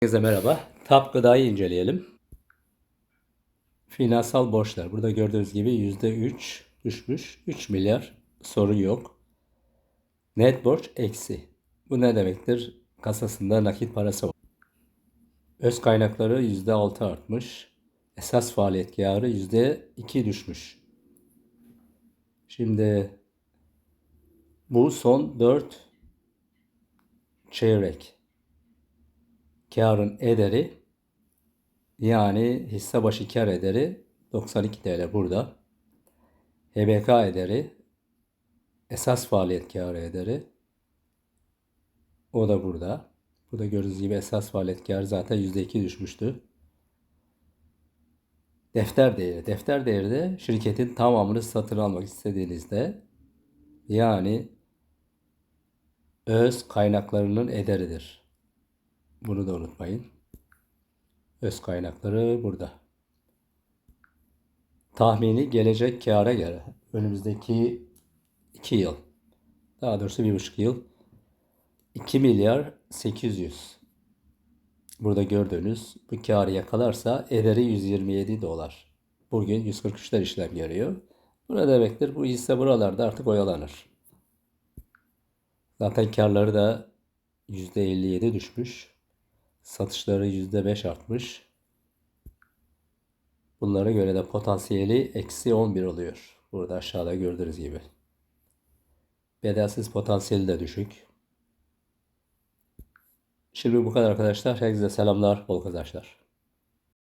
Herkese merhaba. TAP gıdayı inceleyelim. Finansal borçlar. Burada gördüğünüz gibi %3 düşmüş. 3 milyar sorun yok. Net borç eksi. Bu ne demektir? Kasasında nakit parası var. Öz kaynakları %6 artmış. Esas faaliyet karı %2 düşmüş. Şimdi bu son 4 çeyrek. Karın ederi yani hisse başı kar ederi 92 TL burada. HBK ederi esas faaliyet karı ederi o da burada. Burada gördüğünüz gibi esas faaliyet karı zaten %2 düşmüştü. Defter değeri. Defter değeri de şirketin tamamını satın almak istediğinizde yani öz kaynaklarının ederidir. Bunu da unutmayın. Öz kaynakları burada. Tahmini gelecek kâra göre önümüzdeki 2 yıl daha doğrusu 1,5 yıl 2 milyar 800 burada gördüğünüz bu karı yakalarsa ederi 127 dolar. Bugün 143'ler işlem görüyor. Bu ne demektir? Bu hisse buralarda artık oyalanır. Zaten karları da %57 düşmüş. Satışları %5 artmış. Bunlara göre de potansiyeli eksi 11 oluyor. Burada aşağıda gördüğünüz gibi. Bedelsiz potansiyeli de düşük. Şimdi bu kadar arkadaşlar. Herkese selamlar, bol kazançlar.